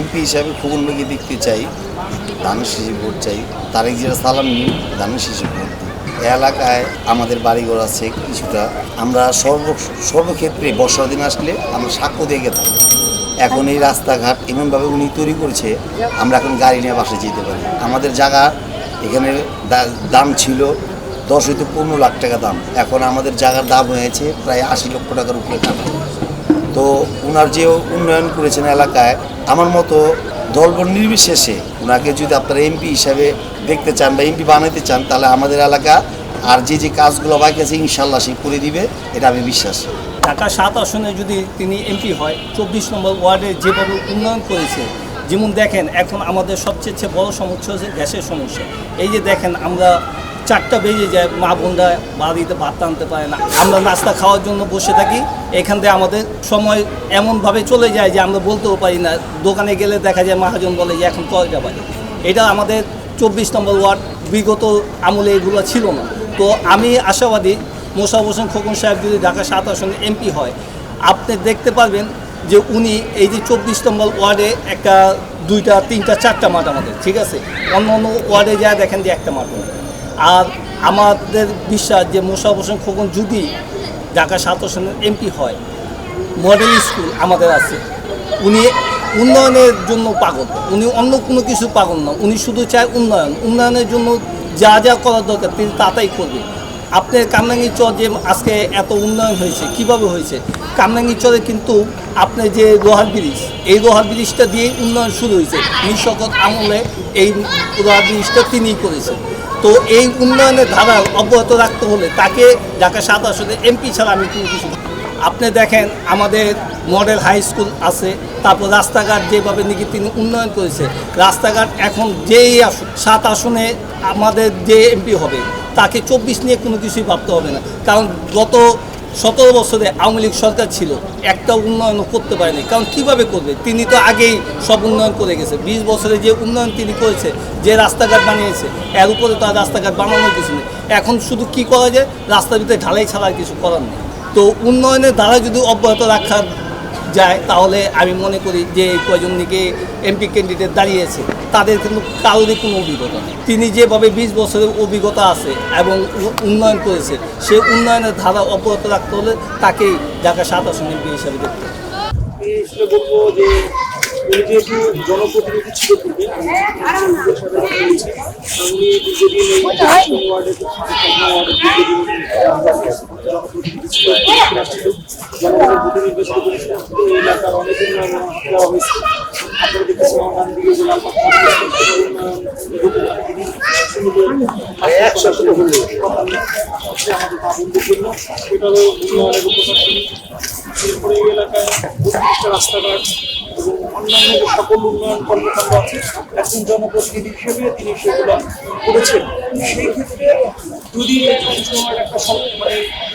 MP হিসাবে খোকন ভাইকে দেখতে চাই। ধানের শিশু ভোট চাই। তারেক জিরা সালাম নিন ধানের শিশু ভোট। এলাকায় আমাদের বাড়িঘর আছে কিছুটা। আমরা সর্ব, সর্বক্ষেত্রে বর্ষা দিন আসলে আমরা সাক্ষ্য দিয়ে গেতাম। এখন এই রাস্তাঘাট এমনভাবে উনি তৈরি করেছে, আমরা এখন গাড়ি নিয়ে বাসে যেতে পারি। আমাদের জায়গা এখানে দাম ছিল দশ হইতে পনেরো লাখ টাকা দাম। এখন আমাদের জায়গার দাম হয়েছে প্রায় আশি লক্ষ টাকার উপরে টাকা ওনার যে উন্নয়ন করেছেন এলাকায়, আমার মতো দলবল নির্বিশেষে ওনাকে যদি আপনারা এমপি হিসাবে দেখতে চান বা এমপি বানাতে চান, তাহলে আমাদের এলাকা আর যে যে কাজগুলো বাকি আছে ইনশাল্লাহ সে করে দিবে, এটা আমি বিশ্বাস। ঢাকা সাত আসনে যদি তিনি এমপি হয়, চব্বিশ নম্বর ওয়ার্ডে যেভাবে উন্নয়ন করেছে, যেমন দেখেন, এখন আমাদের সবচেয়ে চেয়ে বড় সমস্যা হচ্ছে গ্যাসের সমস্যা। এই যে দেখেন, আমরা চারটা বেজে যায়, মা বোনরা বাড়িতে ভাত আনতে পারে না। আমরা নাস্তা খাওয়ার জন্য বসে থাকি, এখান থেকে আমাদের সময় এমনভাবে চলে যায় যে আমরা বলতেও পারি না। দোকানে গেলে দেখা যায় মহাজন বলে যে, এখন কয়টা বাজে? এটা আমাদের চব্বিশ নম্বর ওয়ার্ড, বিগত আমলে এগুলো ছিল না। তো আমি আশাবাদী, মোশারফ হোসেন খোকন সাহেব যদি ঢাকা সাত আসনে এমপি হয়, আপনি দেখতে পারবেন যে উনি এই যে চব্বিশ নম্বর ওয়ার্ডে একটা দুইটা, তিনটা, চারটা মাঠ আমাদের, ঠিক আছে? অন্য অন্য ওয়ার্ডে যা দেখেন যে একটা মাঠ। আর আমাদের বিশ্বাস যে মোশারফ হোসেন খোকন যদি ঢাকা সাত আসনের এমপি হয় মডেল স্কুল আমাদের আছে। উনি উন্নয়নের জন্য পাগল। উনি অন্য কোনো কিছু পাগল না। উনি শুধু চায় উন্নয়ন। উন্নয়নের জন্য যা যা করার দরকার, তিনি তাতাই করবে। আপনার কামরাঙ্গি চর যে আজকে এত উন্নয়ন হয়েছে, কীভাবে হয়েছে? কামরাঙ্গি চরে কিন্তু আপনার যে লোহার ব্রিজ, এই লোহার ব্রিজটা দিয়েই উন্নয়ন শুরু হয়েছে। নিঃশকত আমলে এই লোহার ব্রিজটা তিনিই করেছেন। তো এই উন্নয়নের ধারা অব্যাহত রাখতে হলে তাকে ঢাকা সাত আসলে এমপি ছাড়া আমি কোনো কিছু আপনি দেখেন, আমাদের মডেল হাই স্কুল আছে, তারপর রাস্তাঘাট যেভাবে নাকি তিনি উন্নয়ন করেছে, রাস্তাঘাট এখন যেই আসুন, সাত আসনে আমাদের যে এমপি হবে, তাকে চব্বিশ নিয়ে কোনো কিছুই ভাবতে হবে না। কারণ গত সতেরো বছরে আওয়ামী লীগ সরকার ছিল, একটা উন্নয়নও করতে পারেনি। কারণ কীভাবে করবে? তিনি তো আগেই সব উন্নয়ন করে গেছে। বিশ বছরে যে উন্নয়ন তিনি করেছে, যে রাস্তাঘাট বানিয়েছে, এর উপরে তো আর রাস্তাঘাট বানানোর কিছু নেই। এখন শুধু কি করা যায়? রাস্তার ভিতরে ঢালাই ছাড়া আর কিছু করার নেই। তো উন্নয়নের দ্বারা যদি অব্যাহত রাখা যায়, তাহলে আমি মনে করি যে কয়জন দিকে এমপি ক্যান্ডিডেট দাঁড়িয়েছে, তাদের কিন্তু কারোরই কোনো অভিজ্ঞতা নেই তিনি যেভাবে বিশ বছরের অভিজ্ঞতা আছে এবং উন্নয়ন করেছে, সে উন্নয়নের ধারা অব্যাহত রাখতে হলে তাকেই যাকে সাত আসন এমপি হিসাবে দেখতে হবে। উনি যেহেতু জনপ্রতিনিধি ছিল পূর্বে উনি এই এলাকার অনেক উন্নয়ন জন্য সেটারও উন্নয়নের উপকার এরপরে এই এলাকায় রাস্তাঘাট এবং অন্যান্য যে সকল উন্নয়ন কর্মকাণ্ড আছে, একজন জনপ্রতিনিধি হিসেবে তিনি সেগুলো করেছেন। সেই ক্ষেত্রে যদি একটা মানে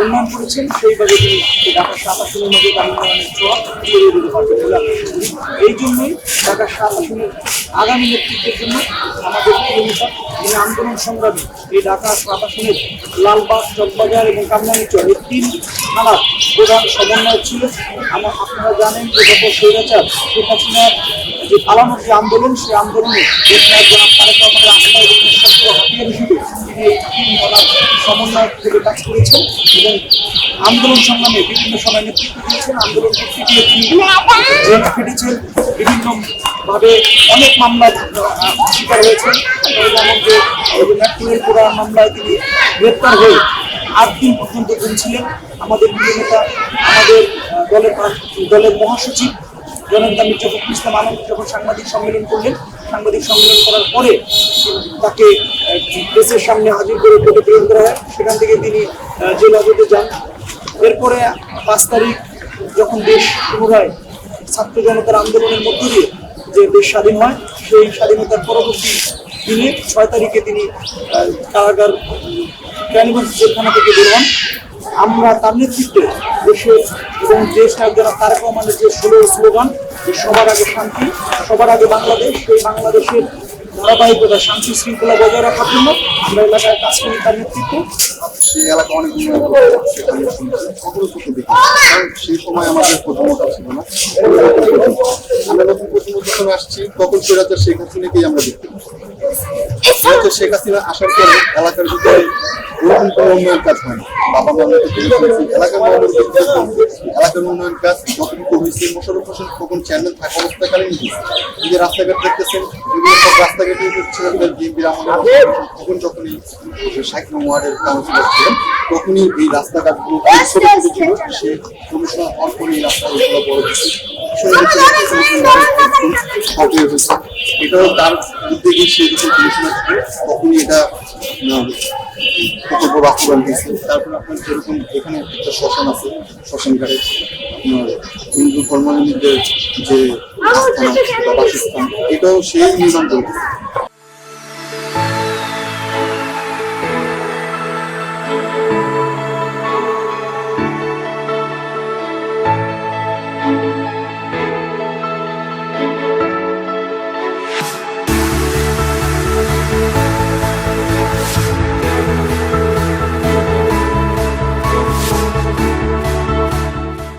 উন্নয়ন করেছেন সেইভাবে তিনি ঢাকা সাত আসনের মধ্যে তার উন্নয়নের ছোঁয়া ছড়িয়ে দিতে পারবেন। বলে এই জন্যই ঢাকা সাত আসনের আগামী নেতৃত্বের জন্য আমাদের নেতা যিনি আন্দোলন সংগ্রামী এই ঢাকা সাত আসনের লালবাগ, চকবাজার এবং কামরাঙ্গীচর এই তিন থানার প্রধান সমন্বয় ছিল। আমার আপনারা জানেন যে গত স্বৈরাচার শেখ হাসিনার যে পালানোর যে আন্দোলন, সেই আন্দোলনে নায়ক জনাব হাতিয়ার হিসেবে তিনি এই তিন থানার সমন্বয় হিসেবে কাজ করেছেন। আন্দোলন সংগ্রামে বিভিন্ন সময় নেতৃত্ব দিয়েছেন, আন্দোলন করতে গিয়ে তিনি জেল খেটেছেন অনেক মামলা শিকার হয়েছেন। জানেন যে মেট্রোরেল পোড়ার মামলায় তিনি গ্রেপ্তার হয়ে আট দিন পর্যন্ত ছিলেন। আমাদের প্রিয় নেতা, আমাদের দলের দলের মহাসচিব জনতা মির্জা ফখরুল ইসলাম আলম যখন সাংবাদিক সম্মেলন করলেন, সাংবাদিক সম্মেলন করার পরে তাকে প্রেসের সামনে হাজির করে কোর্টে প্রেরণ করা হয়। সেখান থেকে তিনি জেল হাজতে যান। এরপরে পাঁচ তারিখ যখন দেশ পুনরায় ছাত্র জনতার আন্দোলনের মধ্য দিয়ে যে দেশ স্বাধীন হয়, সেই স্বাধীনতার পরবর্তী দিনে ছয় তারিখে তিনি কারাগার, কেরানীগঞ্জ জেলখানা থেকে বের হন। আমরা তার নেতৃত্বে দেশের এবং দেশ যারা তারেক রহমানের যে ষোলো স্লোগান সবার আগে শান্তি, সবার আগে বাংলাদেশ, সেই বাংলাদেশের ধারাবাহিকতা শান্তি শৃঙ্খলা বজায় রাখার জন্য আমরা এলাকায় কাজ করি তার সেই এলাকা অনেক সেটা সেই সময় আমাদের প্রথমতা আমরা যখন আসছি, তখন সেরাতে শেখ হাসিনাকেই আমরা দেখতে পাচ্ছি। শেখ হাসিনা আসার পরে এলাকার ভিতরে ওরকম কোনো উন্নয়ন কাজ বাবা মা এলাকার এলাকার উন্নয়ন কাজ যতটুকু হয়েছে মোশারফ হোসেন তখন চেয়ারম্যান থাকা অবস্থাকালীন এই যে রাস্তাঘাট দেখতেছেন এগুলো সব রাস্তাঘাটে বিএনপির আমলে তখন যখনই ষাট নং ওয়ার্ডের কাউন্সিলর ছিলেন তখনই এই রাস্তাঘাটগুলো ছিল সে কমিশনার হওয়ার পরে এই রাস্তাগুলো বড় এটাও তার উদ্যোগে সে যখন কমিশনার করে তখনই এটা প্রকল্প বাস্তবায়ন হয়েছে। তারপর আপনার যেরকম এখানে একটা শ্মশান আছে, শ্মশান ঘাটে, আপনার হিন্দু ধর্মাবলম্বীদের যে বাসস্থান, এটাও সেই নির্মাণ করেছে